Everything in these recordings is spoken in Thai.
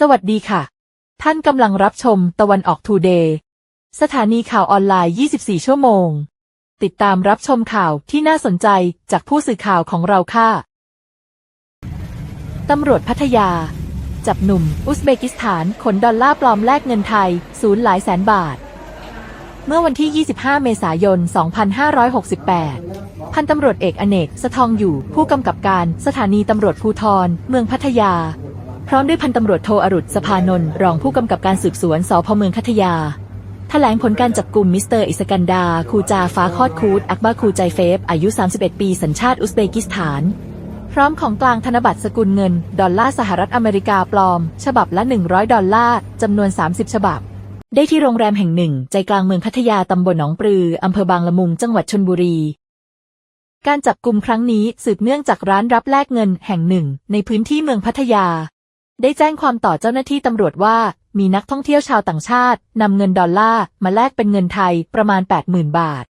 สวัสดีค่ะ ท่านกำลังรับชมตะวันออกทูเดย์สถานีข่าวออนไลน์ 24 ชั่วโมง ติดตามรับชมข่าวที่น่าสนใจจากผู้สื่อข่าวของเราค่ะตำรวจพัทยา จับหนุ่ม อุซเบกิสถานขนดอลลาร์ปลอมแลกเงินไทยศูนย์หลายแสนบาท เมื่อวันที่ 25 เมษายน 2568 พันตำรวจเอกอเนกสะทองอยู่ผู้กำกับการสถานีตำรวจภูทร เมืองพัทยา พร้อมด้วยพันตำรวจโทอรุษสภานนท์รองผู้กำกับการสืบสวนสพเมืองพัทยาแถลงผลการจับกลุ่มมิสเตอร์อิสกันดา คูจาฟ้าคอดคูด อักบาคูใจเฟฟ อายุ 31 ปี สัญชาติอุซเบกิสถาน พร้อมของกลางธนบัตรสกุลเงิน ดอลลาร์สหรัฐอเมริกาปลอม ฉบับละ 100 ดอลลาร์จำนวน 30 ฉบับ ได้ที่โรงแรมแห่งหนึ่ง ใจกลางเมืองพัทยาตำบลหนองปลืออำเภอบางละมุง จังหวัดชนบุรี การจับกลุ่มครั้งนี้สืบเนื่องจากร้านรับแลกเงินแห่งหนึ่ง ในพื้นที่เมืองพัทยา ได้แจ้งความต่อเจ้าหน้าที่ตำรวจว่า มีนักท่องเที่ยวชาวต่างชาตินำเงินดอลลาร์มาแลกเป็นเงินไทยประมาณ 80,000 บาท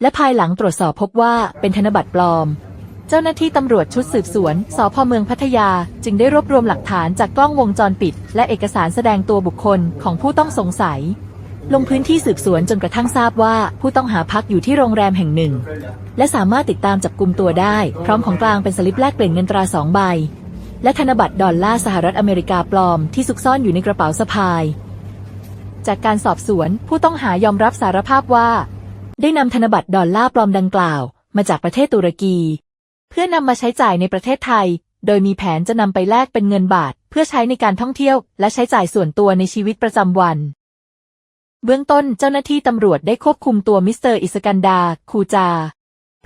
และภายหลังตรวจสอบพบว่าเป็นธนบัตรปลอม เจ้าหน้าที่ตำรวจชุดสืบสวนสพเมืองพัทยาจึงได้รวบรวมหลักฐานจากกล้องวงจรปิด และเอกสารแสดงตัวบุคคลของผู้ต้องสงสัยลงพื้นที่สืบสวนจนกระทั่งทราบว่าผู้ต้องหาพักอยู่ที่โรงแรมแห่งหนึ่ง และสามารถติดตามจับกลุ่มตัวได้ พร้อมของกลางเป็นสลิปแลกเปลี่ยนเงินตราสองใบ และธนบัตรดอลลาร์สหรัฐอเมริกาปลอมที่ซุกซ่อนอยู่ในกระเป๋าสะพาย จากการสอบสวนผู้ต้องหายอมรับสารภาพว่า ได้นำธนบัตรดอลลาร์ปลอมดังกล่าว มาจากประเทศตุรกี เพื่อนำมาใช้จ่ายในประเทศไทย โดยมีแผนจะนำไปแลกเป็นเงินบาท เพื่อใช้ในการท่องเที่ยว และใช้จ่ายส่วนตัวในชีวิตประจำวัน เบื้องต้นเจ้าหน้าที่ตำรวจได้ควบคุมตัวมิสเตอร์อิสกันดา คูจา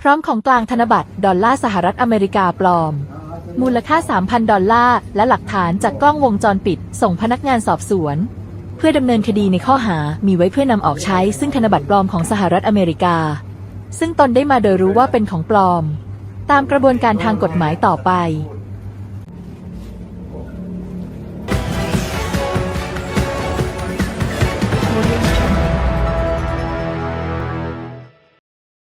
พร้อมของกลางธนบัตรดอลลาร์สหรัฐอเมริกาปลอม มูลค่า 3,000 ดอลลาร์และหลักฐานจากกล้องวงจรปิด ส่งพนักงานสอบสวน เพื่อดำเนินคดีในข้อหามีไว้เพื่อนำออกใช้ ซึ่งธนบัตรปลอมของสหรัฐอเมริกา ซึ่งตนได้มาโดยรู้ว่าเป็นของปลอม ตามกระบวนการทางกฎหมายต่อไปโมเดล